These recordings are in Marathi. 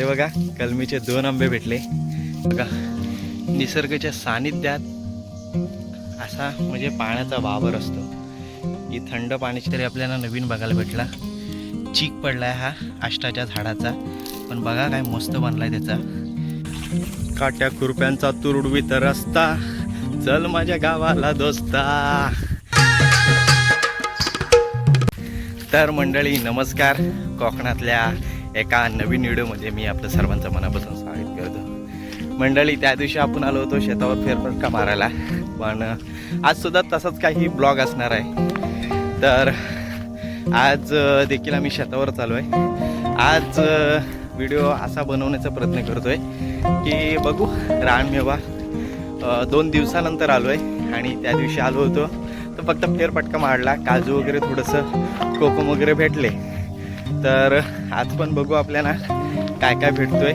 हे बघा कलमीचे दोन आंबे भेटले. बघा निसर्गाच्या सानिध्यात असा म्हणजे पाण्याचा वावर असतो. ही थंड पाण्याची तरी आपल्याला नवीन बघायला भेटला. चीक पडलाय हा आष्टाच्या झाडाचा. पण बघा काय मस्त बनलाय त्याचा. काट्या खुरप्यांचा तुरडवीत रस्ता. चल माझ्या गावाला दोस्ता. तर मंडळी नमस्कार. कोकणातल्या एका नवीन व्हिडिओमध्ये मी आपलं सर्वांचं मनापासून स्वागत करतो. मंडळी त्या दिवशी आपण आलो होतो शेतावर फेरफटका मारायला. पण आज सुद्धा तसाच काही ब्लॉग असणार आहे. तर आज देखील आम्ही शेतावर चालू आहे आज व्हिडिओ असा बनवण्याचा प्रयत्न करतो आहे की बघू रानमेवा दोन दिवसानंतर आलो आहे आणि त्या दिवशी आलो होतो. तर फक्त फेरफटका मारला काजू वगैरे थोडंसं कोकम वगैरे भेटले. तर आज पण बघू आपल्याला काय काय भेटतोय.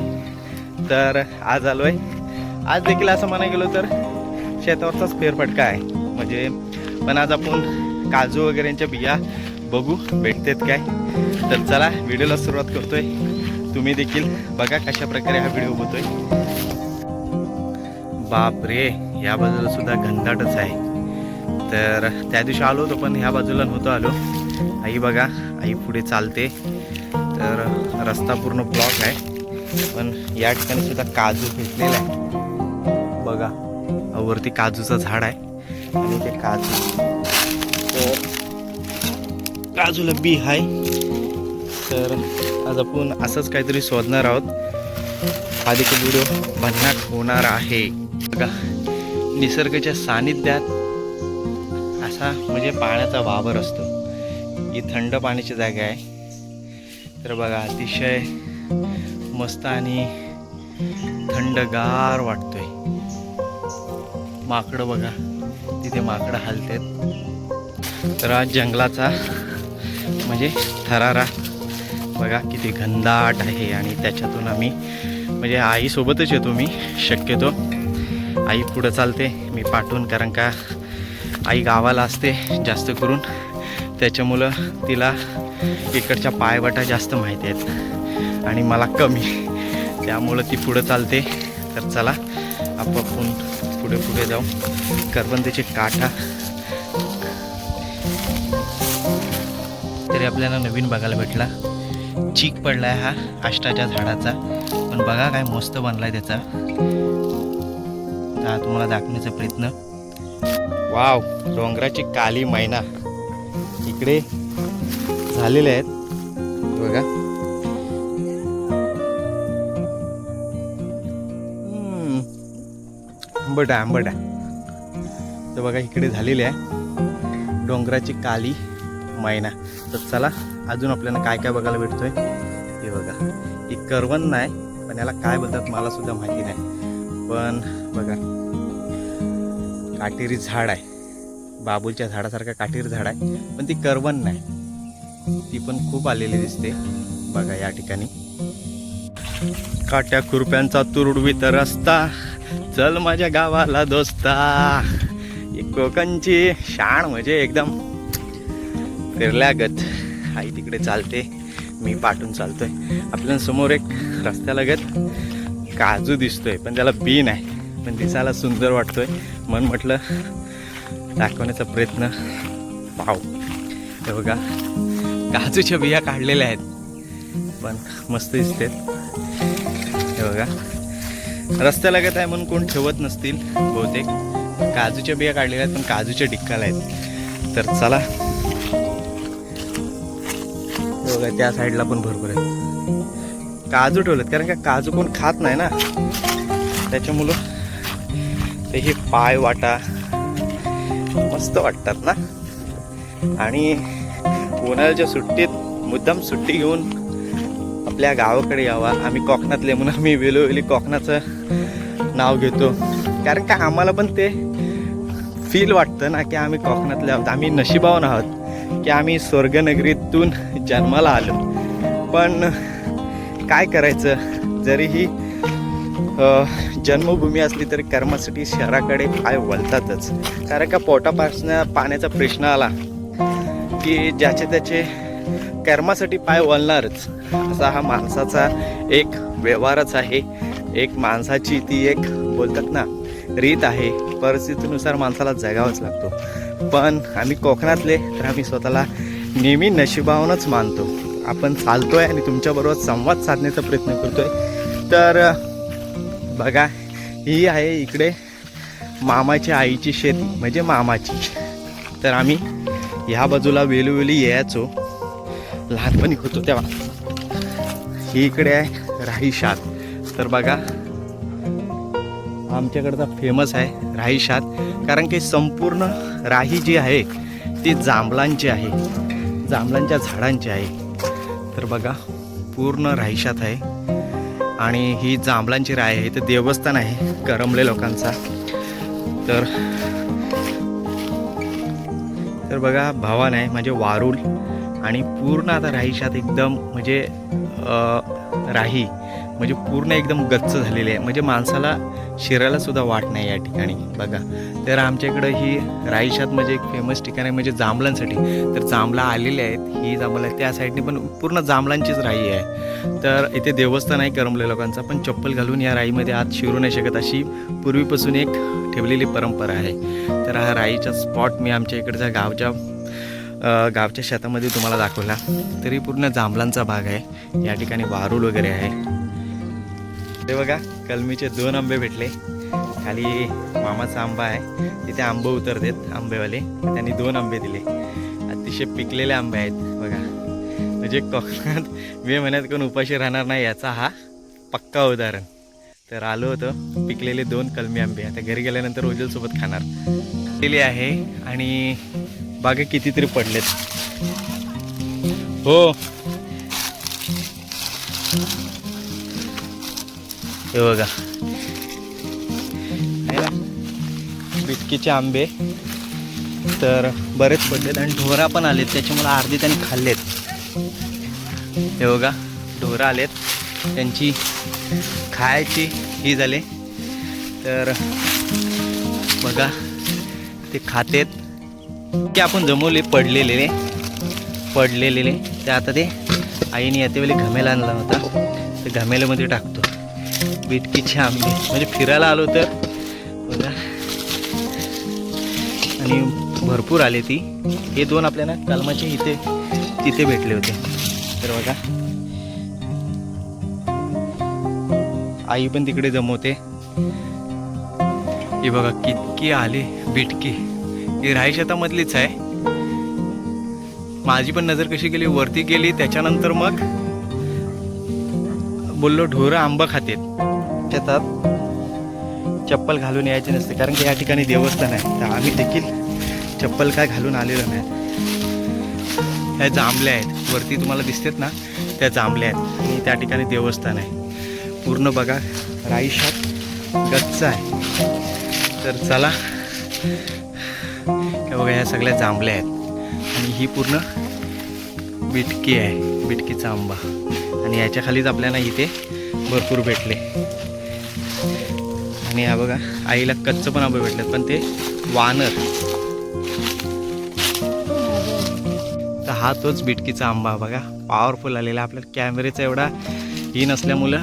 तर आज आलो आहे आज देखील असं म्हणा गेलो तर शेतावरचाच फेरफटका आहे म्हणजे पण आज आपण काजू वगैरेच्या बिया बघू भेटतेत काय? तर चला व्हिडिओला सुरुवात करतोय. तुम्ही देखील बघा कशा प्रकारे हा व्हिडिओ होतोय. बाप रे या बाजूला सुद्धा घनदाटच आहे. तर त्या दिवशी आलो होतो पण ह्या बाजूला नव्हतो आलो. आई बघा आई पुढे चालते. तर रस्ता पूर्ण ब्लॉक आहे. पण या ठिकाणी सुद्धा काजू भेटलेला आहे. बघा वरती काजूचं झाड आहे. आणि ते काजू. तर काजूला बी आहे तर आज आपण असंच काहीतरी शोधणार आहोत. हा देखील व्हिडिओ भन्नाट होणार आहे. बघा निसर्गाच्या सानिध्यात असा म्हणजे पाण्याचा वावर असतो. ही थंड पाण्याची जागा आहे. तर बघा अतिशय मस्त आणि थंडगार वाटतोय. माकडं बघा तिथे माकडं हलतात. तर आज जंगलाचा म्हणजे थरारा बघा किती घनदाट आहे आणि त्याच्यातून आम्ही म्हणजे आईसोबतच येतो मी शक्यतो. आई पुढं चालते मी पाठवून कारण का आई गावाला असते जास्त करून. त्याच्यामुळं तिला इकडच्या पायवाटा जास्त माहिती आहेत. आणि मला कमी. त्यामुळं ती पुढं चालते. तर चला आपण पुढे पुढे जाऊ. करवंदीचे काठा. तरी आपल्याला नवीन बघायला भेटला. चीक पडलाय हा आष्टाच्या झाडाचा. पण बघा काय मस्त बनलाय त्याचा. हा तुम्हाला दाखवण्याचा प्रयत्न. वाव डोंगराची काली मैना. इकडे झालेले आहेत. बघा. आंबट आहे आंबट आहे. तर बघा इकडे झालेले आहे. डोंगराची काली मैना. तर चला अजून आपल्याला काय काय बघायला भेटतोय? हे बघा. ही करवंद नाही पण याला काय बोलतात मला सुद्धा माहिती नाही. पण बघा. काटेरी झाड आहे. बाबूलच्या झाडासारखं काठीर झाड आहे पण ती करवण नाही. ती पण खूप आलेली दिसते. बघा या ठिकाणी. काट्या खुरप्यांचा तुरडवीत रस्ता चल माझ्या गावाला दोस्ता. कोकणची शाण म्हणजे एकदम फिरल्यागत. आई तिकडे चालते मी पाठून चालतोय. आपल्यासमोर एक रस्त्यालगत काजू दिसतोय पण त्याला बी नाही. पण दिसायला सुंदर वाटतोय. मन म्हटलं दाखवण्याचा प्रयत्न. पाव हे बघा काजूच्या बिया काढलेल्या आहेत. पण मस्त दिसतात. हे बघा. रस्त्यालगत आहे म्हणून कोण ठेवत नसतील बहुतेक. काजूच्या बिया काढलेल्या आहेत पण काजूच्या डिक्काला आहेत. तर चला. हे बघा त्या साईडला पण भरपूर आहेत. काजू ठेवलेत कारण का काजू कोण खात नाही ना. त्याच्यामुळं ते हे पाय वाटा मस्त वाटतात ना? आणि उन्हाळ्याच्या सुट्टीत मुद्दाम सुट्टी घेऊन आपल्या गावाकडे यावा. आम्ही कोकणातले म्हणून आम्ही वेलोवेली कोकणाचं नाव घेतो. कारण का आम्हाला पण ते फील वाटतं ना की आम्ही कोकणातले आहोत. आम्ही नशिबावून आहोत की आम्ही स्वर्गनगरीतून जन्माला आलो. पण काय करायचं? जरीही जन्मभूमी असली तरी कर्मासाठी शहराकडे पाय वळतातच. कारण का पोटापासनं पाण्याचा प्रश्न आला की ज्याचे त्याचे कर्मासाठी पाय वळणारच. असा हा माणसाचा एक व्यवहारच आहे. एक माणसाची ती एक बोलतात ना रीत आहे. परिस्थितीनुसार माणसाला जगावंच लागतो. पण आम्ही कोकणातले तर आम्ही स्वतःला नेहमी नशिबावूनच मानतो. आपण चालतोय आणि तुमच्याबरोबर संवाद साधण्याचा प्रयत्न करतोय. तर बघा ही आहे इकडे मामाची आईची शेती म्हणजे मामाची. तर आम्ही ह्या बाजूला वेलुवेली यायचो. लहानपणी होतो तेव्हा. ही इकडे आहे राही शात. तर बघा आमच्याकडचा फेमस आहे राही शात. कारण की संपूर्ण राही जी आहे ती जांभळांची आहे. जांभळांच्या झाडांची आहे. तर बघा पूर्ण राहीशात आहे. आणि ही जांभळांची राय आहे इथं देवस्थान आहे करमले लोकांचा. तर तर बघा भवन आहे म्हणजे वारुल आणि पूर्ण आता राहीशात एकदम म्हणजे राही. म्हणजे पूर्ण एकदम गच्च झालेली आहे. म्हणजे माणसाला शिरायला सुद्धा वाट नाही या ठिकाणी. बघा. तर आमच्या इकडं ही राईशात म्हणजे एक फेमस ठिकाण आहे म्हणजे जांभळांसाठी तर जांभळा आलेले आहेत. ही जांभळं आहे. त्या साईडने पण पूर्ण जांभळांचीच राई आहे. तर इथे देवस्थान आहे करमले लोकांचा. पण चप्पल घालून या राईमध्ये आत शिरू नाही शकत अशी पूर्वीपासून एक ठेवलेली परंपरा आहे. तर हा राईचा स्पॉट मी आमच्या इकडच्या गावच्या गावच्या शेतामध्ये तुम्हाला दाखवला. तरी पूर्ण जांभळांचा भाग आहे. या ठिकाणी वारूळ वगैरे आहे. ते बघा कलमीचे दोन आंबे भेटले. खाली मामाचा आंबा आहे तिथे आंबे उतरतात आंबेवाले. त्यांनी दोन आंबे दिले. अतिशय पिकलेले आंबे आहेत बघा. म्हणजे कोकणात मे महिन्यात कोण उपाशी राहणार नाही याचा हा पक्का उदाहरण. तर आलो होतं पिकलेले दोन कलमी आंबे. आता घरी गेल्यानंतर ओजलसोबत खाणार. दिली आहे आणि बागे कितीतरी पडलेत. हो. हे बघा. आहे ना? बिटकीचे आंबे. तर बरेच पडलेत आणि ढोरा पण आलेत. त्याच्यामुळे अर्धी त्यांनी खाल्लेत. हे बघा ढोरं आलेत. त्यांची खायची ही झाले. तर बघा ते खातेत. ते आपण जमवले पडलेले पडलेले ते आता ते आईने येतेवेळी घमेला आणला होता. ते घमेल्यामध्ये टाकतो. बिटकीचे आंबे म्हणजे फिरायला आलो तर. बघा. आणि भरपूर आले ती. हे दोन आपल्याला कलमाचे इथे तिथे भेटले होते. तर बघा. आई पण तिकडे जमवते. हे बघा कितकी आले बिटकी ही राही शेतामधलीच आहे. माझी पण नजर कशी गेली वरती गेली त्याच्यानंतर मग बोललो ढोरं आंबा खातेत. येतात. चप्पल घालून यायचे नसते कारण की या ठिकाणी देवस्थान आहे. तर आम्ही देखील चप्पल काय घालून आलेलो नाही. ह्या जांभल्या आहेत. वरती तुम्हाला दिसतात ना त्या जांभल्या आहेत. आणि त्या ठिकाणी देवस्थान आहे. पूर्ण बघा राईशात गच्च आहे. तर चला हे बघा ह्या सगळ्या जांभल्या आहेत. आणि ही पूर्ण बिटकी आहे बिटकीचा आंबा. आणि याच्या खालीच आपल्याला इथे भरपूर भेटले. आणि हा बघा आईला कच्चं पण आंबे भेटलेत पण ते वानर. तर हा तोच बिटकीचा आंबा बघा पॉवरफुल आलेला. आपल्याला कॅमेरेचा एवढा ही नसल्यामुळं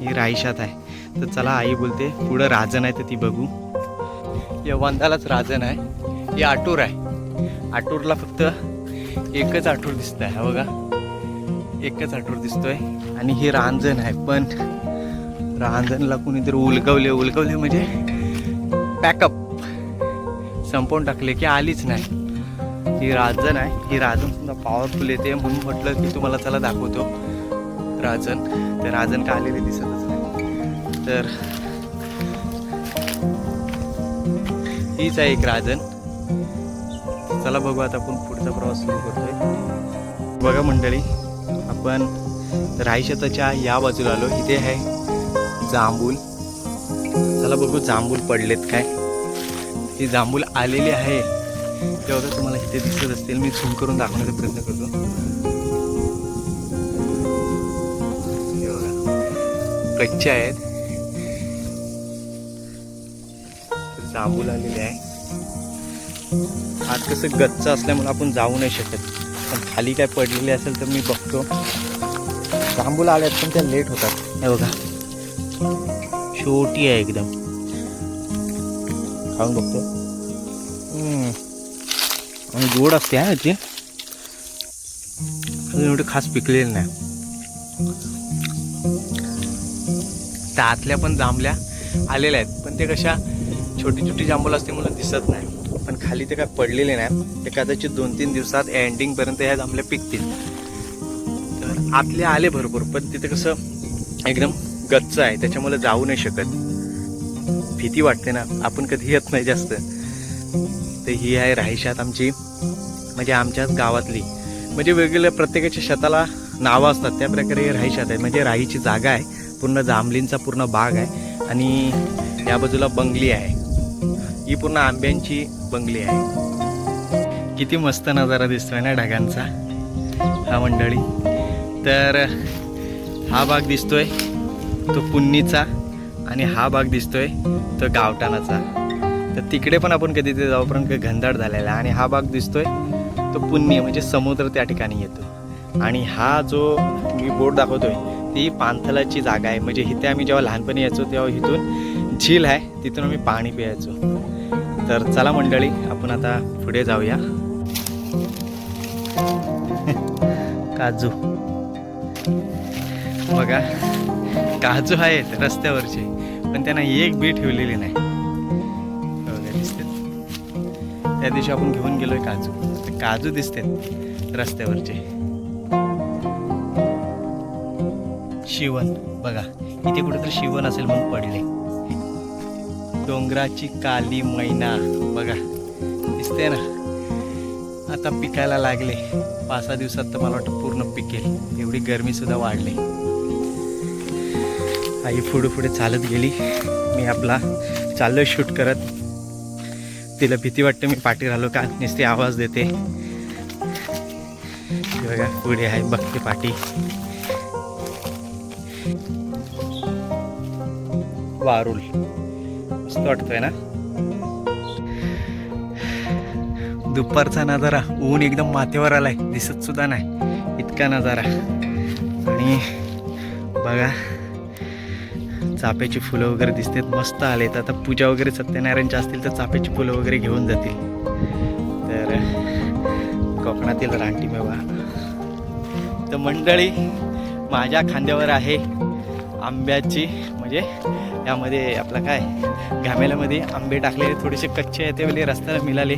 ही राईशात आहे. तर चला आई बोलते पुढं राजन आहे तर ती बघू. या वंदालाच राजन आहे. हे आटूर आहे. आटूरला फक्त एकच आठूर दिसत आहे बघा. एकच आठूर दिसतोय. आणि हे रांजण आहे पण रांजणला कुणीतरी उलगवले उलगवले म्हणजे पॅकअप संपवून टाकले की आलीच नाही. ही राजन आहे ही राजन सुद्धा पॉवरफुल येते म्हणून म्हटलं की तुम्हाला चला दाखवतो. राजन तर राजन का आलेले दिसतच नाही. तर हीच आहे एक राजन चला बघू आता आपण पुढचा प्रवास सुरू करतोय. बघा मंडळी आपण रायशताच्या या बाजूला आलो. इथे आहे जांभूल. चला बघू जांभूल पडलेत काय. ही जांभूल आलेली आहे. तेव्हा तुम्हाला इथे दिसत असतील. मी झूम करून दाखवण्याचा प्रयत्न करतो. कच्चे आहेत. जांभूल आलेले आहे. आज कसं गच्च असल्यामुळे आपण जाऊ नाही शकत. पण खाली काय पडलेले असेल तर मी बघतो. जांभूल आल्यात पण त्या लेट होतात. हे बघा. छोटी आहे एकदम खाऊन बघतो. आणि गोड असते हा याची. एवढे खास पिकलेलं नाही. त्या आतल्या पण जांभल्या आलेल्या आहेत पण ते कशा छोटी छोटी जांभूल असते मला दिसत नाही. पण खाली ते काय पडलेले नाही. ते कदाचित दोन तीन दिवसात एंडिंग पर्यंत ह्या जांभल्या पिकतील. तर आतले आले भरपूर पण तिथे कसं एकदम गच्च आहे त्याच्यामुळे जाऊ नाही शकत. भीती वाटते ना आपण कधी येत नाही जास्त. तर ही आहे राहिशात आमची म्हणजे आमच्याच गावातली. म्हणजे वेगवेगळ्या प्रत्येकाच्या शेताला नावं असतात त्या प्रकारे राहिशात आहे. म्हणजे राहीची जागा आहे पूर्ण जांभलींचा पूर्ण बाग आहे आणि या बाजूला बंगली आहे. ही पूर्ण आंब्यांची बंगली आहे. किती मस्त नजारा दिसतोय ना ढगांचा हा मंडळी. तर हा भाग दिसतोय. तो पुन्नीचा आणि हा भाग दिसतोय तो गावठाणाचा तर तिकडे पण आपण कधी ते जाऊपर्यंत घनदाट झालेला आहे. आणि हा भाग दिसतोय तो पुन्नी म्हणजे समुद्र त्या ठिकाणी येतो. आणि हा जो मी बोट दाखवतोय ती पांथलाची जागा आहे. म्हणजे इथे आम्ही जेव्हा लहानपणी यायचो तेव्हा इथून झील आहे तिथून आम्ही पाणी प्यायचो. तर चला मंडळी आपण आता पुढे जाऊया. काजू. बघा. काजू आहेत रस्त्यावरचे पण त्यांना एक बी ठेवलेली नाही. बघा दिसते. त्या दिवशी आपण घेऊन गेलोय काजू. ते काजू दिसतात रस्त्यावरचे. शिवण बघा इथे कुठेतरी शिवण असेल म्हणून पडले. डोंगराची काली मैना बघा दिसते ना? आता पिकायला लागले. पाच सहा दिवसात तर मला वाटतं पूर्ण पिकेल. एवढी गरमी सुद्धा वाढली. आई पुढे पुढे चालत गेली. मी आपला चाललो शूट करत. तिला भीती वाटते मी पाठी राहिलो का? नुसती आवाज देते. बघा पुढे आहे बघते पाठी. वारुल. मस्त वाटतोय ना? दुपारचा नजारा ऊन एकदम माथेवर आलाय. दिसत सुद्धा नाही. इतका नजारा. आणि बघा चाफ्याची फुलं वगैरे दिसतात मस्त आले तर आता पूजा वगैरे सत्यनारायणच्या असतील तर चाफ्याची फुलं वगैरे घेऊन जातील. तर कोकणातील रानटी मेवा. तर मंडळी माझ्या खांद्यावर आहे आंब्याची म्हणजे यामध्ये आपलं काय घामेल्यामध्ये आंबे टाकलेले थोडेसे कच्चे आहे ते म्हणजे रस्त्याला मिळाले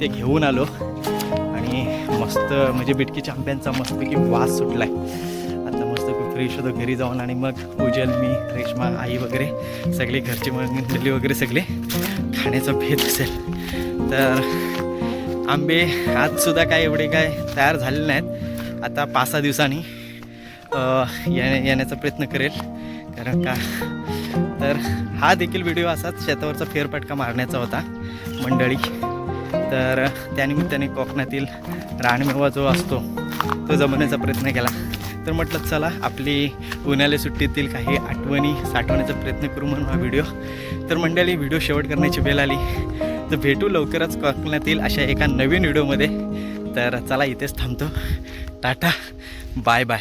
ते घेऊन आलो. आणि मस्त म्हणजे बिटकीच्या आंब्यांचा मस्तपैकी वास सुटला आहे फ्रेश होतो घरी जाऊन आणि मग पूजल मी रेश्मा आई वगैरे सगळे घरचे मंडळी वगैरे सगळे खाण्याचा भेद असेल. तर आंबे आजसुद्धा काय एवढे काय तयार झालेले नाहीत. आता पाच सहा दिवसांनी येण्या येण्याचा प्रयत्न करेल. कारण का? तर हा देखील व्हिडिओ असाच शेतावरचा फेरफटका मारण्याचा होता मंडळी. तर त्यानिमित्ताने कोकणातील रानमेवा जो असतो तो जमवण्याचा प्रयत्न केला. तर म्हटलं चला आपली उन्हाळ्या सुट्टीतील काही आठवणी साठवण्याचा प्रयत्न करू म्हणून हा व्हिडिओ. तर मंडळी व्हिडिओ शेवट करण्याची वेळ आली. तर भेटू लवकरच कोकणातील अशा एका नवीन व्हिडिओमध्ये. तर चला इथेच थांबतो. Tata bye bye.